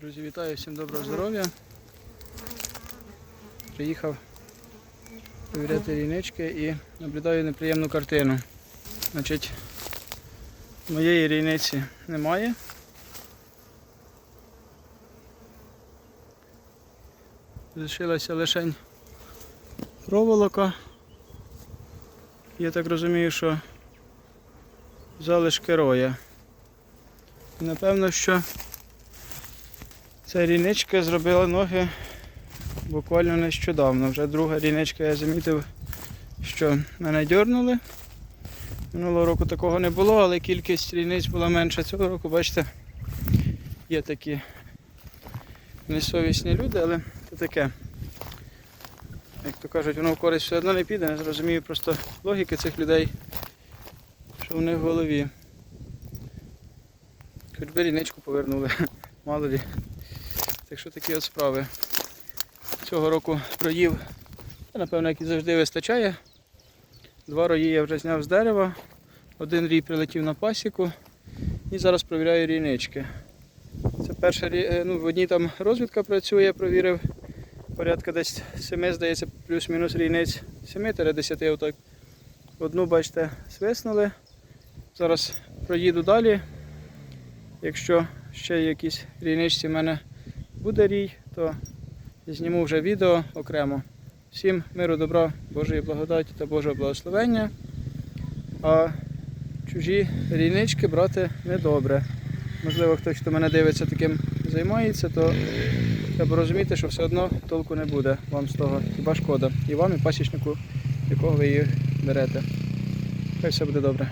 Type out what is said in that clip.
Друзі, вітаю, всім доброго здоров'я. Приїхав перевіряти рійнички і наблюдаю неприємну картину. Значить, моєї рійниці немає. Залишилася лише проволока. Я так розумію, що залишки роя. Напевно, що ця ріничка зробила ноги буквально нещодавно. Вже друга ріничка я замітив, що мене дьорнули. Минулого року такого не було, але кількість ріниць була менша. Цього року, бачите, є такі несовісні люди, але це таке. Як то кажуть, воно в користь все одно не піде, не зрозумію просто логіки цих людей, що в них в голові. Хоч би ріничку повернули, мало лі. Так що такі от справи. Цього року роїв, та, напевно, як і завжди вистачає. Два рої я вже зняв з дерева, один рій прилетів на пасіку і зараз провіряю рійнички. Це перша е, ну, в одній там розвідка працює, провірив порядка десь 7, здається, плюс-мінус рійниць 7-10 отак. Одну, бачите, свиснули. Зараз проїду далі. Якщо ще якісь рійничці в мене буде рій, то зніму вже відео окремо. Всім миру, добра, Божої благодаті та Божого благословення. А чужі рійнички брати недобре. Можливо, хтось, хто мене дивиться, таким займається, то треба розуміти, що все одно толку не буде вам з того. Хіба шкода. І вам, і пасічнику, якого ви її берете. Хай все буде добре.